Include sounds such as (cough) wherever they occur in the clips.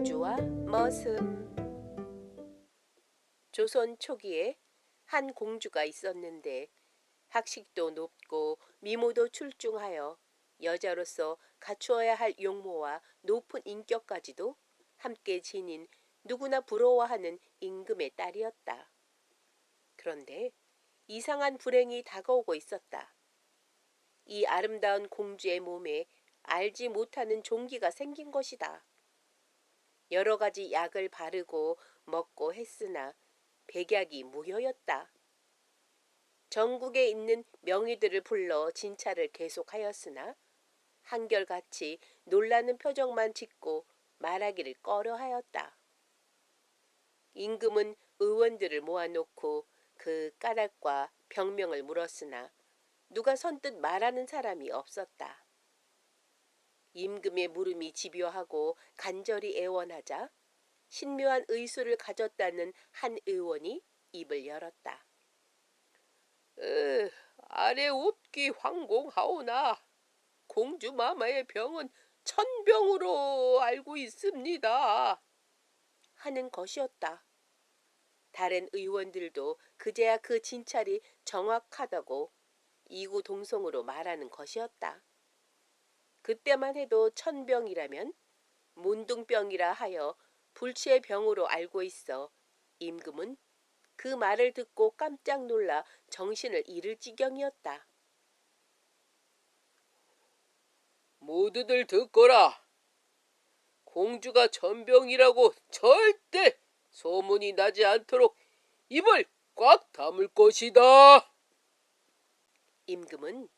공주와 머슴 조선 초기에 한 공주가 있었는데 학식도 높고 미모도 출중하여 여자로서 갖추어야 할 용모와 높은 인격까지도 함께 지닌 누구나 부러워하는 임금의 딸이었다. 그런데 이상한 불행이 다가오고 있었다. 이 아름다운 공주의 몸에 알지 못하는 종기가 생긴 것이다. 여러 가지 약을 바르고 먹고 했으나 백약이 무효였다. 전국에 있는 명의들을 불러 진찰을 계속하였으나 한결같이 놀라는 표정만 짓고 말하기를 꺼려하였다. 임금은 의원들을 모아놓고 그 까닭과 병명을 물었으나 누가 선뜻 말하는 사람이 없었다. 임금의 물음이 집요하고 간절히 애원하자 신묘한 의술을 가졌다는 한 의원이 입을 열었다. 에, 아래 옵기 황공하오나 공주 마마의 병은 천병으로 알고 있습니다. 하는 것이었다. 다른 의원들도 그제야 그 진찰이 정확하다고 이구동성으로 말하는 것이었다. 그때만 해도 천병이라면 문둥병이라 하여 불치의 병으로 알고 있어 임금은 그 말을 듣고 깜짝 놀라 정신을 잃을 지경이었다. 모두들 듣거라. 공주가 전병이라고 절대 소문이 나지 않도록 입을 꽉 다물 것이다. 임금은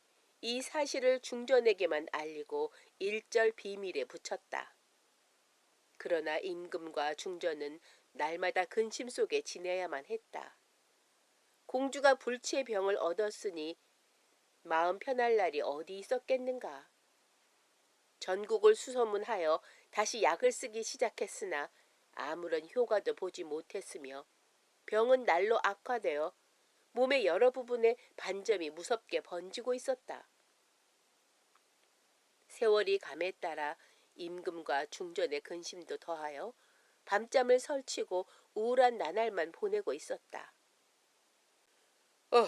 이 사실을 중전에게만 알리고 일절 비밀에 붙였다. 그러나 임금과 중전은 날마다 근심 속에 지내야만 했다. 공주가 불치의 병을 얻었으니 마음 편할 날이 어디 있었겠는가. 전국을 수소문하여 다시 약을 쓰기 시작했으나 아무런 효과도 보지 못했으며 병은 날로 악화되어 몸의 여러 부분에 반점이 무섭게 번지고 있었다. 세월이 감에 따라 임금과 중전의 근심도 더하여 밤잠을 설치고 우울한 나날만 보내고 있었다. 아,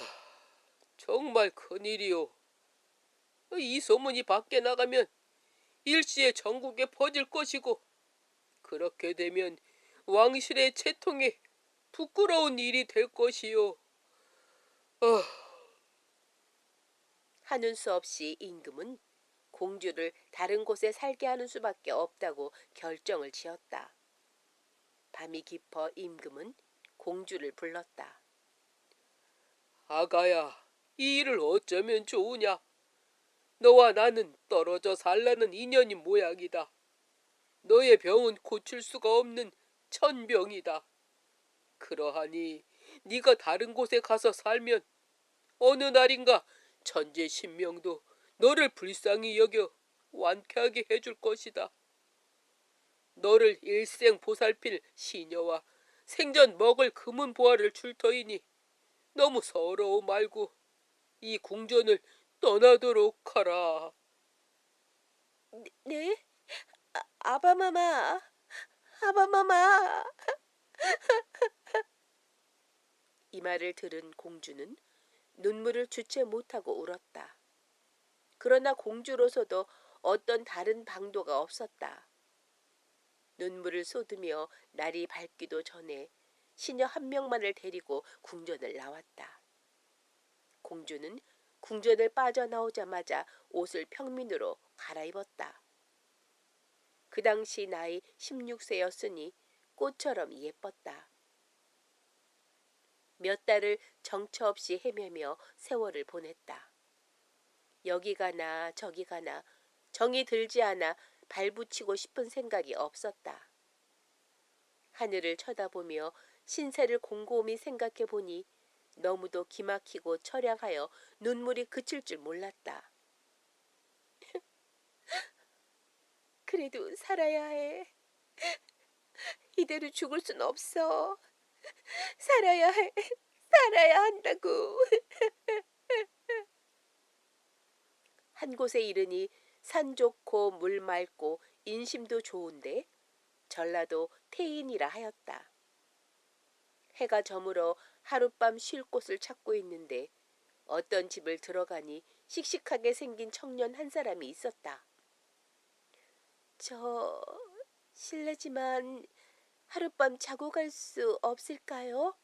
정말 큰일이오. 이 소문이 밖에 나가면 일시에 전국에 퍼질 것이고 그렇게 되면 왕실의 채통에 부끄러운 일이 될 것이요. 아. 하는 수 없이 임금은 공주를 다른 곳에 살게 하는 수밖에 없다고 결정을 지었다. 밤이 깊어 임금은 공주를 불렀다. 아가야, 이 일을 어쩌면 좋으냐? 너와 나는 떨어져 살라는 인연인 모양이다. 너의 병은 고칠 수가 없는 천병이다. 그러하니 네가 다른 곳에 가서 살면 어느 날인가 천재 신명도 너를 불쌍히 여겨 완쾌하게 해줄 것이다. 너를 일생 보살필 시녀와 생전 먹을 금은 보화를 줄 터이니 너무 서러워 말고 이 궁전을 떠나도록 하라. 네? 아, 아바마마, 아바마마. 이 말을 들은 공주는 눈물을 주체 못하고 울었다. 그러나 공주로서도 어떤 다른 방도가 없었다. 눈물을 쏟으며 날이 밝기도 전에 시녀 한 명만을 데리고 궁전을 나왔다. 공주는 궁전을 빠져나오자마자 옷을 평민으로 갈아입었다. 그 당시 나이 16세였으니 꽃처럼 예뻤다. 몇 달을 정처 없이 헤매며 세월을 보냈다. 여기 가나 저기 가나 정이 들지 않아 발붙이고 싶은 생각이 없었다. 하늘을 쳐다보며 신세를 곰곰이 생각해 보니 너무도 기막히고 처량하여 눈물이 그칠 줄 몰랐다. (laughs) 그래도 살아야 해. 이대로 죽을 순 없어. 살아야 해. 살아야 한다고. (laughs) 한 곳에 이르니 산 좋고 물 맑고 인심도 좋은데 전라도 태인이라 하였다. 해가 저물어 하룻밤 쉴 곳을 찾고 있는데 어떤 집을 들어가니 씩씩하게 생긴 청년 한 사람이 있었다. 저 실례지만 하룻밤 자고 갈 수 없을까요?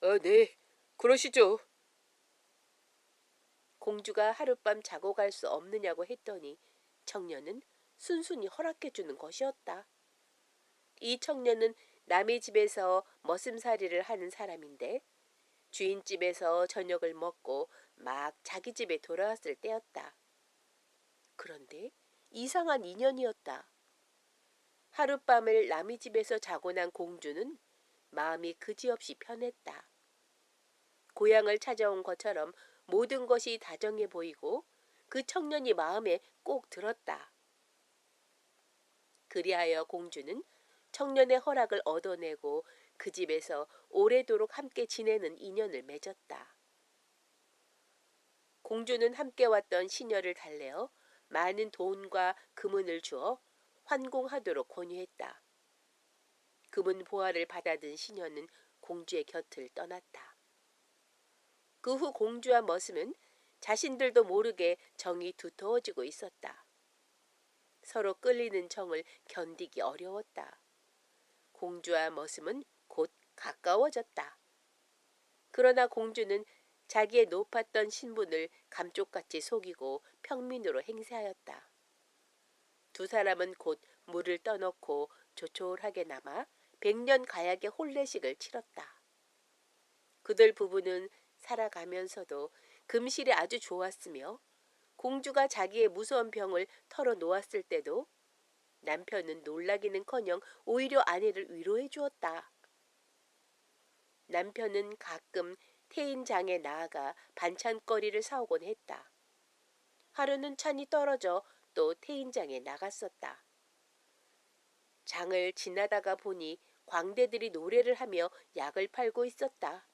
아, 네. 그러시죠. 공주가 하룻밤 자고 갈 수 없느냐고 했더니 청년은 순순히 허락해 주는 것이었다. 이 청년은 남의 집에서 머슴살이를 하는 사람인데 주인집에서 저녁을 먹고 막 자기 집에 돌아왔을 때였다. 그런데 이상한 인연이었다. 하룻밤을 남의 집에서 자고 난 공주는 마음이 그지없이 편했다. 고향을 찾아온 것처럼 모든 것이 다정해 보이고 그 청년이 마음에 꼭 들었다. 그리하여 공주는 청년의 허락을 얻어내고 그 집에서 오래도록 함께 지내는 인연을 맺었다. 공주는 함께 왔던 시녀를 달래어 많은 돈과 금은을 주어 환공하도록 권유했다. 금은 보화를 받아든 시녀는 공주의 곁을 떠났다. 그 후 공주와 머슴은 자신들도 모르게 정이 두터워지고 있었다. 서로 끌리는 정을 견디기 어려웠다. 공주와 머슴은 곧 가까워졌다. 그러나 공주는 자기의 높았던 신분을 감쪽같이 속이고 평민으로 행세하였다. 두 사람은 곧 물을 떠놓고 조촐하게 남아 백년 가약의 혼례식을 치렀다. 그들 부부는 살아가면서도 금실이 아주 좋았으며 공주가 자기의 무서운 병을 털어놓았을 때도 남편은 놀라기는커녕 오히려 아내를 위로해 주었다. 남편은 가끔 태인장에 나아가 반찬거리를 사오곤 했다. 하루는 찬이 떨어져 또 태인장에 나갔었다. 장을 지나다가 보니 광대들이 노래를 하며 약을 팔고 있었다.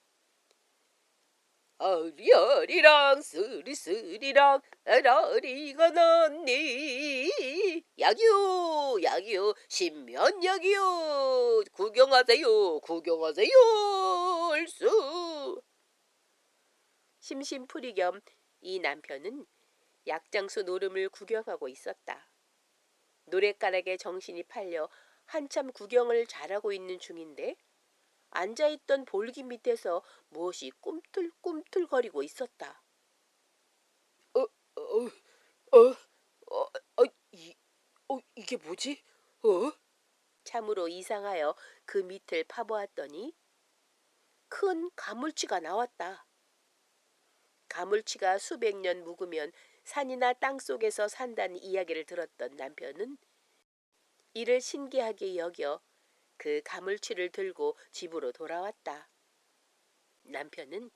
아리아리랑 쓰리쓰리랑 아라리가 났니? 약이요 약이요. 신면 약이요? 구경하세요 구경하세요. 얼쑤. 심심풀이 겸 이 남편은 약장수 노름을 구경하고 있었다. 노랫가락에 정신이 팔려 한참 구경을 잘하고 있는 중인데 앉아있던 볼기 밑에서 무엇이 꿈틀꿈틀거리고 있었다. 어, 어, 어, 어, 이, 어, 이게 뭐지? 어? 참으로 이상하여 그 밑을 파보았더니 큰 가물치가 나왔다. 가물치가 수백 년 묵으면 산이나 땅 속에서 산다는 이야기를 들었던 남편은 이를 신기하게 여겨 그 가물치를 들고 집으로 돌아왔다. 남편은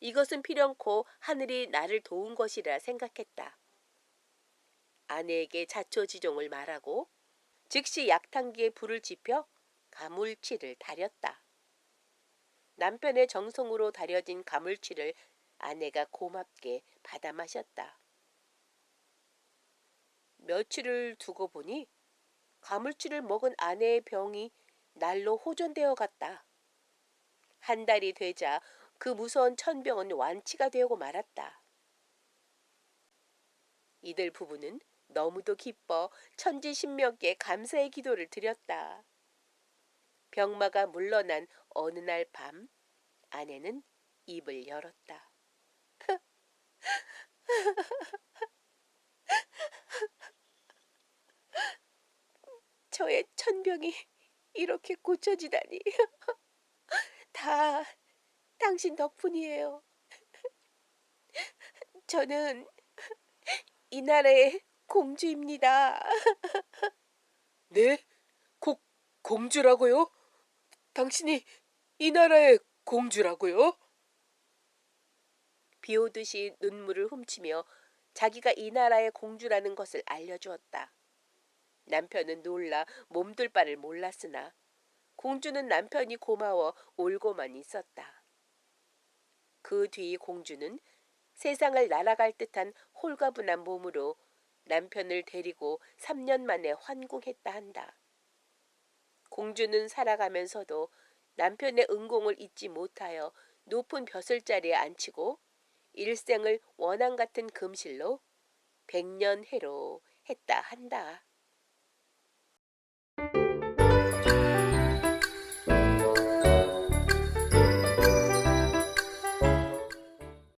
이것은 필연코 하늘이 나를 도운 것이라 생각했다. 아내에게 자초지종을 말하고 즉시 약탕기에 불을 지펴 가물치를 다렸다. 남편의 정성으로 다려진 가물치를 아내가 고맙게 받아 마셨다. 며칠을 두고 보니 가물치를 먹은 아내의 병이 날로 호전되어 갔다. 한 달이 되자 그 무서운 천병은 완치가 되고 말았다. 이들 부부는 너무도 기뻐 천지 신명께 감사의 기도를 드렸다. 병마가 물러난 어느 날 밤 아내는 입을 열었다. (laughs) 저의 천병이 이렇게 고쳐지다니. (laughs) 다 당신 덕분이에요. 저는 이 나라의 공주입니다. 네? 고, 공주라고요? 당신이 이 나라의 공주라고요? 비 오듯이 눈물을 훔치며 자기가 이 나라의 공주라는 것을 알려주었다. 남편은 놀라 몸둘 바를 몰랐으나 공주는 남편이 고마워 울고만 있었다. 그 뒤 공주는 세상을 날아갈 듯한 홀가분한 몸으로 남편을 데리고 3년 만에 환궁했다 한다. 공주는 살아가면서도 남편의 은공을 잊지 못하여 높은 벼슬자리에 앉히고 일생을 원앙 같은 금실로 백년해로 했다 한다.